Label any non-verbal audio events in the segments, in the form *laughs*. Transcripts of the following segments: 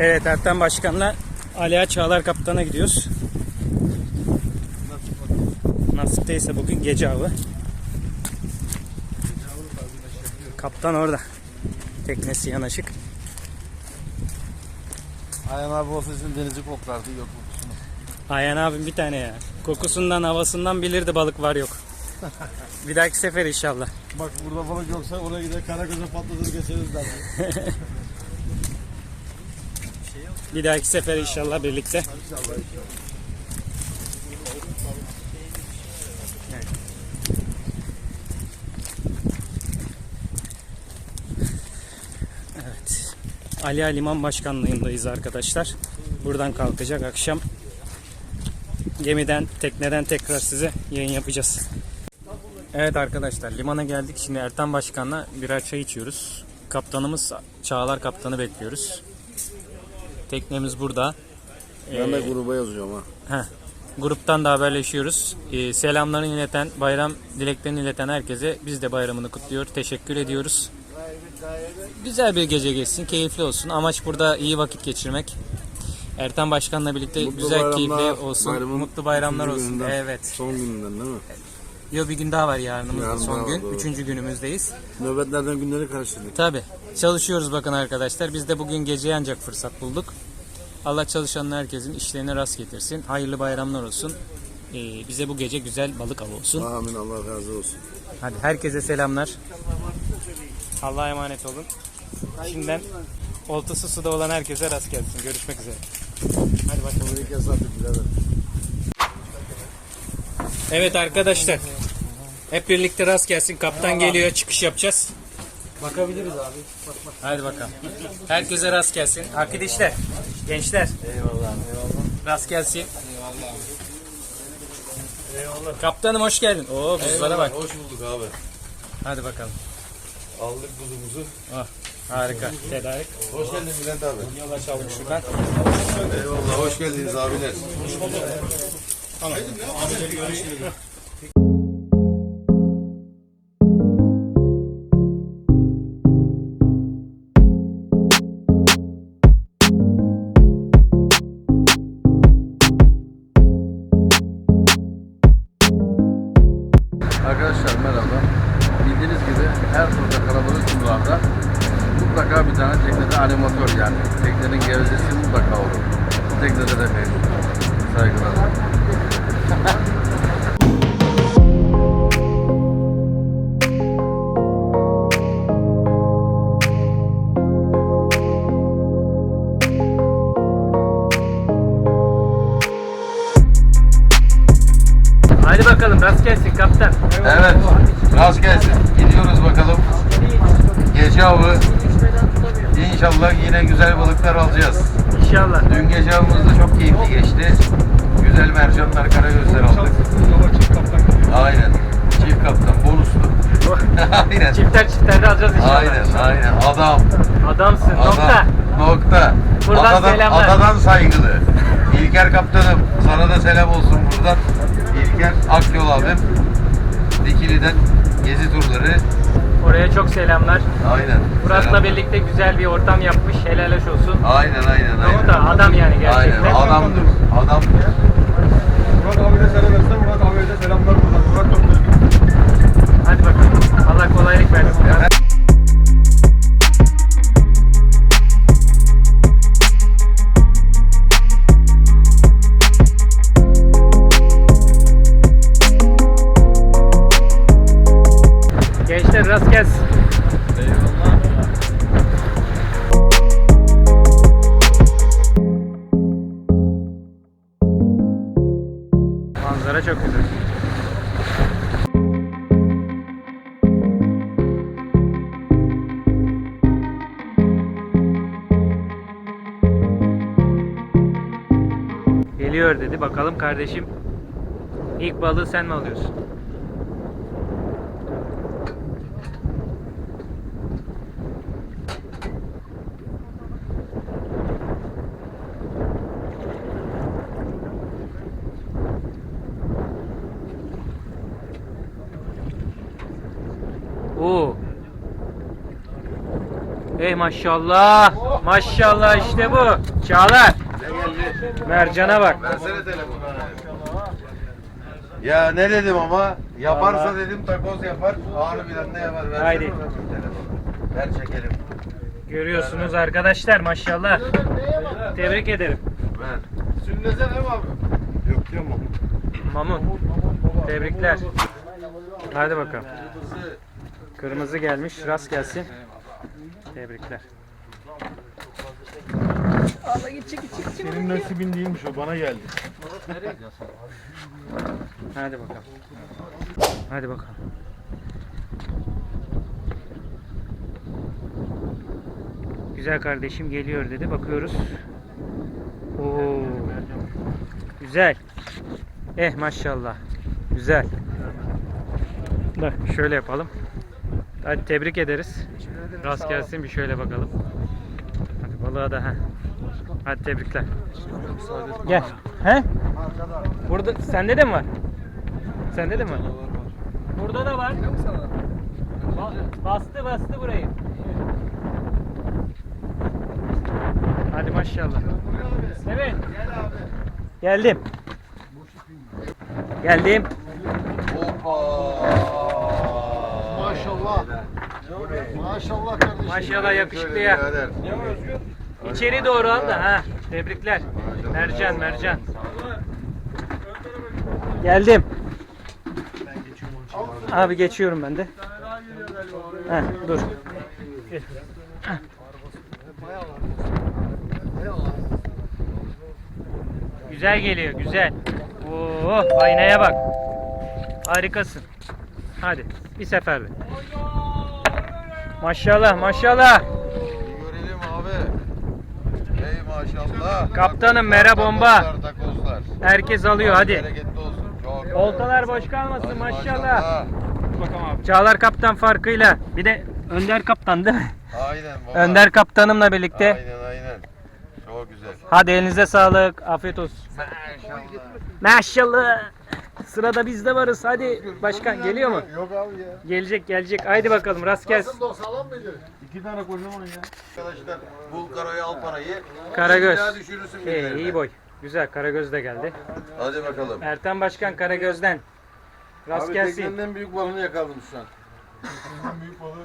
Evet Ertan Başkan'la Aliya Çağlar Kaptan'a gidiyoruz. Nasip değilse bugün gece avı. Kaptan orada. Teknesi yanaşık. Ayhan abi sizin denizi koklardı yok kokusunu. Ayhan abim bir tane ya. Kokusundan havasından bilirdi balık var yok. *laughs* bir dahaki sefer inşallah. Bak burada balık yoksa oraya gider Karagöz'e patlatır geçeriz derdi. *laughs* Bir dahaki sefer inşallah birlikte. Evet. Ali Liman Başkanlığındayız arkadaşlar. Buradan kalkacak akşam. Gemiden, tekneden tekrar size yayın yapacağız. Evet arkadaşlar limana geldik. Şimdi Ertan Başkan'la birer çay içiyoruz. Kaptanımız Çağlar Kaptan'ı bekliyoruz. Teknemiz burada. Ben de gruba yazıyorum ha. Heh. Gruptan da haberleşiyoruz. Ee, selamlarını ileten, bayram dileklerini ileten herkese biz de bayramını kutluyor. Teşekkür ediyoruz. Güzel bir gece geçsin, keyifli olsun. Amaç burada iyi vakit geçirmek. Ertan Başkan'la birlikte Mutlu güzel, bayramlar, keyifli olsun. bayramın Mutlu bayramlar olsun. gününden. Evet. Son gününden değil mi? Yo bir gün daha var yarınımız Yarın son gün. doğru. Üçüncü günümüzdeyiz. Nöbetlerden günleri karıştırdık. Tabi çalışıyoruz bakın arkadaşlar. Biz de bugün gece ancak fırsat bulduk. Allah çalışanın herkesin işlerine rast getirsin. Hayırlı bayramlar olsun. Ee, bize bu gece güzel balık avı olsun. Amin Allah razı olsun. Hadi herkese selamlar. Allah'a emanet olun. Şimdiden oltası suda olan herkese rast gelsin. Görüşmek üzere. Hadi bakalım. Evet arkadaşlar. Hep birlikte rast gelsin. Kaptan geliyor. Çıkış yapacağız. Bakabiliriz abi. Hadi bakalım. Herkese rast gelsin. Arkadaşlar, gençler. Eyvallah eyvallah. Rast gelsin. Eyvallah. Kaptanım hoş geldin. Oo buzlara bak. Hoş bulduk abi. Hadi bakalım. Aldık buzumuzu. Oh, harika. Tedarik. Hoş geldin Bülent abi. Yol açalım şuradan. Eyvallah hoş geldiniz abiler. Arkadaşlar aynen. Çifter çifter de alacağız inşallah. Aynen, aynen. Adam. Adamsın. Adam. Nokta. Nokta. Buradan Adadan, selamlar. Adadan saygılı. İlker kaptanım, sana da selam olsun buradan. İlker Akyol abim. Dikili'den gezi turları. Oraya çok selamlar. Aynen. Murat'la birlikte güzel bir ortam yapmış. Helal hoş olsun. Aynen, aynen, aynen. Nokta. Adam yani gerçekten. Aynen, adamdır. Adamdır. Murat abi de selam versin. Murat abiye de selamlar buradan. Murat çok Geliyor dedi. Bakalım kardeşim. İlk balığı sen mi alıyorsun? Oo. Ey maşallah. Maşallah işte bu. Çağlar. Mercan'a bak. Versene telefonu. Ya ne dedim ama yaparsa Vallahi. dedim takoz yapar. Harbiden de yapar. Versene Haydi. bakayım telefonu. Ver çekelim. Görüyorsunuz arkadaşlar maşallah. Tebrik ederim. Ver. Sünnezene mi abi? Yok yok mu? Mamun. Tebrikler. Hadi bakalım. Kırmızı gelmiş. Rast gelsin. Tebrikler. Senin nasibin değilmiş o bana geldi. Hadi bakalım. Hadi bakalım. Güzel kardeşim geliyor dedi. Bakıyoruz. Oo. Güzel. Eh maşallah. Güzel. Bak şöyle yapalım. Hadi tebrik ederiz. Rast gelsin bir şöyle bakalım. Hadi balığa da ha. Hadi tebrikler. Gel. He? Burada sende de mi var? Sende de mi var? Burada da var. Ba- Bastı bastı burayı. Hadi maşallah. Evet. Geldim. Geldim. Maşallah. Maşallah kardeşim. Maşallah yakışıklı ya. İçeri doğru al da ha. Tebrikler. Mercan mercan. Geldim. Abi geçiyorum ben de. Ha, dur. Güzel geliyor, güzel. Oo, aynaya bak. Harikasın. Hadi, bir seferde. Maşallah, maşallah. Görelim abi. Ey maşallah. Kaptanım, mera bomba. Takozlar, takozlar. Herkes alıyor, hadi. Bereketli olsun. Çok. Oltalar boş kalmasın Hadi maşallah. Çağlar kaptan farkıyla. Bir de Önder kaptan değil mi? Aynen baba. Önder kaptanımla birlikte. Aynen aynen. Çok güzel. Hadi elinize sağlık. Afiyet olsun. Maşallah. Sırada biz de varız. Hadi başkan geliyor mu? Yok abi ya. Gelecek gelecek. Haydi bakalım rast gelsin. Nasıl sağlam mıydı? İki tane kocaman ya. Arkadaşlar bul karayı al parayı. Karagöz. Bir daha düşürürsün İyi, birilerine. iyi boy. Güzel Karagöz de geldi. Hadi bakalım. Ertan Başkan Karagöz'den. Rast Abi gelsin. teknenin en büyük balını yakaladım şu an. Büyük balık.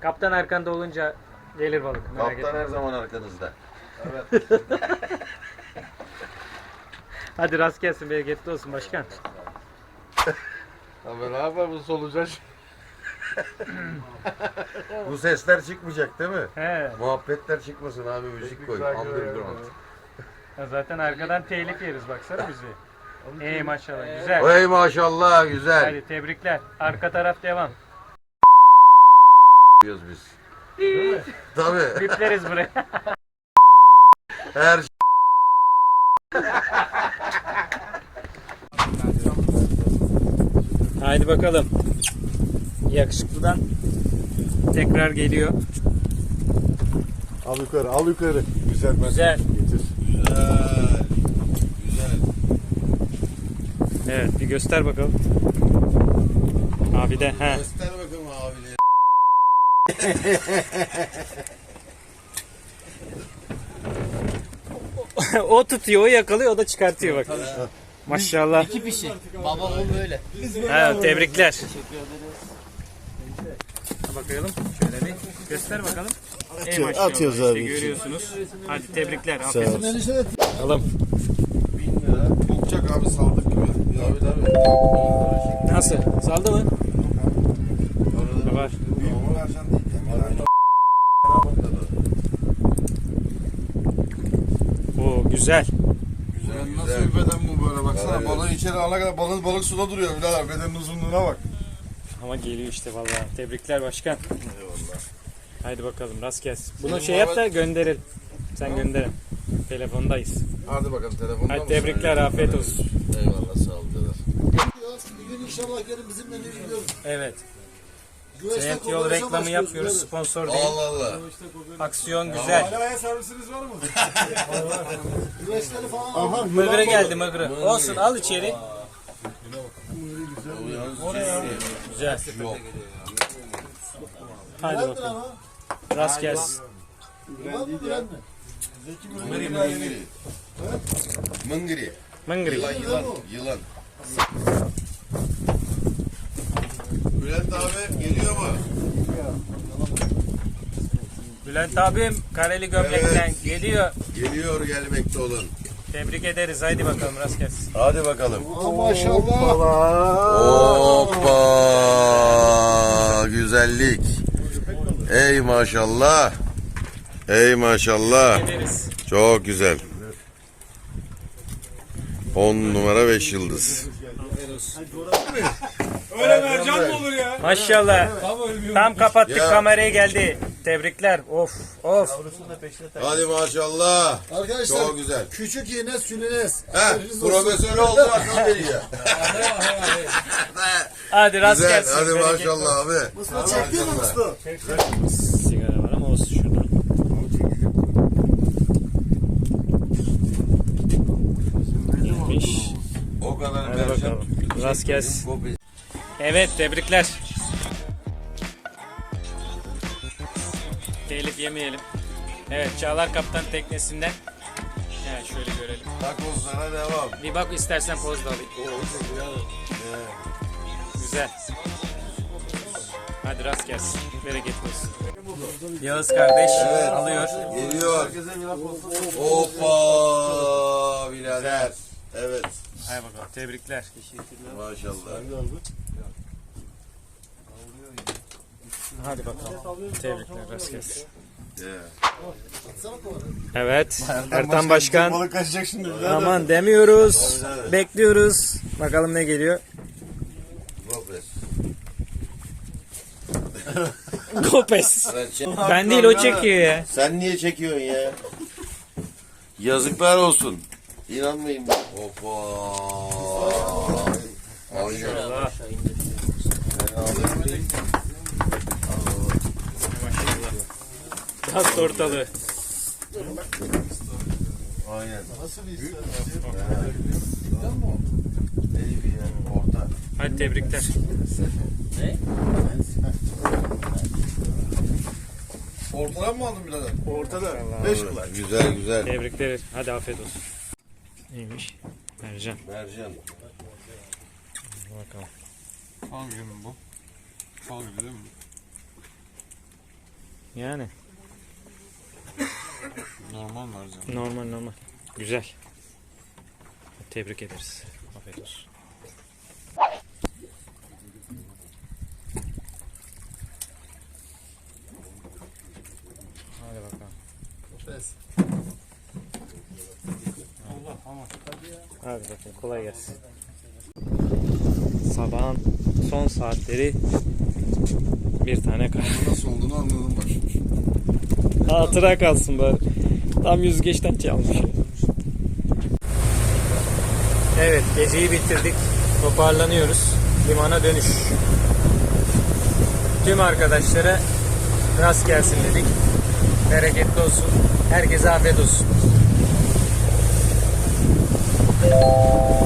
Kaptan arkanda olunca gelir balık. Merak Kaptan etme. her zaman arkanızda. *laughs* *laughs* Hadi rast gelsin. Bereketli olsun başkan. Abi ne yapar bu solucan? *laughs* bu sesler çıkmayacak değil mi? He. Muhabbetler çıkmasın abi müzik koy. güzel Underground. Ya Zaten arkadan telif yeriz baksana bizi. İyi maşallah güzel. Ey maşallah güzel. Hadi tebrikler. Arka taraf devam. Diyoruz biz. Tabii. Bipleriz buraya. Her Haydi bakalım. Yakışıklıdan tekrar geliyor. Al yukarı, al yukarı. Güzel ben Güzel. getir. Güzel. Güzel. Evet bir göster bakalım. Abi de he. Göster bakalım abileri. *laughs* o tutuyor, o yakalıyor, o da çıkartıyor bak. Maşallah. İki pişi. Baba oğul böyle. Ha, tebrikler. Bakalım şöyle bir göster bakalım. Ey maşallah, atıyoruz işte abi. Görüyorsunuz. Hadi tebrikler. Afiyet olsun. Bakalım. Bulacak abi saldık gibi. Abi tabii. Nasıl? Saldı mı? Var. Oo güzel. Nasıl bir beden bu böyle baksana. Balığı içeri alana kadar balık, balık suda duruyor birader. Bedenin uzunluğuna bak. Ama geliyor işte vallahi. Tebrikler başkan. Haydi bakalım rast gelsin. Bunu şey yap da gönderelim. Sen gönder. Telefondayız. Hadi bakalım telefonda Hadi tebrikler, afiyet olsun. Eyvallah sağ ol birader. Bir gün inşallah gelin bizimle de gidiyoruz. Evet. Senet yol reklamı yapıyoruz. Sponsor değil. Allah Allah. Aksiyon güzel. Alaya servisiniz var mı? *laughs* Güveçleri falan Aha, Mıgırı geldi mıgırı. Olsun al içeri. Güzel. Yok. Hadi bakalım. ama. Rast gelsin. Ulan mı Bülent mi? Mıngırı mıngırı. Mıngırı. Mıngırı. Yılan yılan. Yılan. Bülent abi geliyor mu? Bülent abim kareli gömlekten Evet. geliyor. Geliyor gelmekte olun. Tebrik ederiz. Haydi bakalım rast gelsin. Hadi bakalım. Maşallah. Hoppa! Güzellik. Ey maşallah. Ey maşallah. Ederiz. Çok güzel. 10 numara 5 yıldız. Öyle mercan mı olur ya? Maşallah. Tam kapattık Ya. kamerayı geldi. Tebrikler. Of of. Hadi maşallah. Arkadaşlar Çok güzel. küçük iğne sülünes. He, Haberiniz olsun. profesör oldu akıl veriyor. *laughs* Hadi rast Güzel. gelsin. Hadi Bereket maşallah abi. Mustafa çekti mi Mustafa? Sigara var ama olsun şurada. İyiymiş. Hadi bakalım. Rast gelsin. Evet tebrikler. Telif yemeyelim. Evet Çağlar Kaptan teknesinden. Evet şöyle görelim. Takozlara devam. Bir bak istersen poz da alayım. Güzel. Hadi rast gelsin. Bereket olsun. Yağız kardeş alıyor. Geliyor. Hoppa birader. Evet. Hay bakalım tebrikler. Maşallah. Hadi bakalım. Tebrikler rast gelsin. Yeah. Evet. Ertan Başkan. Balık kaçacak şimdi. Aman demiyoruz. Bekliyoruz. Bakalım ne geliyor. Gopes. *laughs* Gopes. Sen, çek- Ben değil o çekiyor ya. Sen niye çekiyorsun ya? Yazıklar olsun. İnanmayın. Hoppa. Aynen. Gaz ortalığı. Aynen. Nasıl bir iş? Ne gibi ya? Orta. Hadi tebrikler. Ortadan mı aldın birader? Ortada. Güzel güzel. Tebrikler. Hadi afiyet olsun. Neymiş? Mercan. Mercan. Bakalım. Gibi mi bu? Gibi değil mi? Yani Normal mercan. normal normal. Güzel. Tebrik ederiz. Afiyet olsun. Hadi bakalım. Pes. Hadi bakayım kolay gelsin. Sabahın son saatleri bir tane kar. Nasıl olduğunu anladım bak. Hatıra kalsın bari. Tam yüzgeçten çalmış. Evet geceyi bitirdik. Toparlanıyoruz. Limana dönüş. Tüm arkadaşlara rast gelsin dedik. Bereketli olsun. Herkese afiyet olsun. Thank you.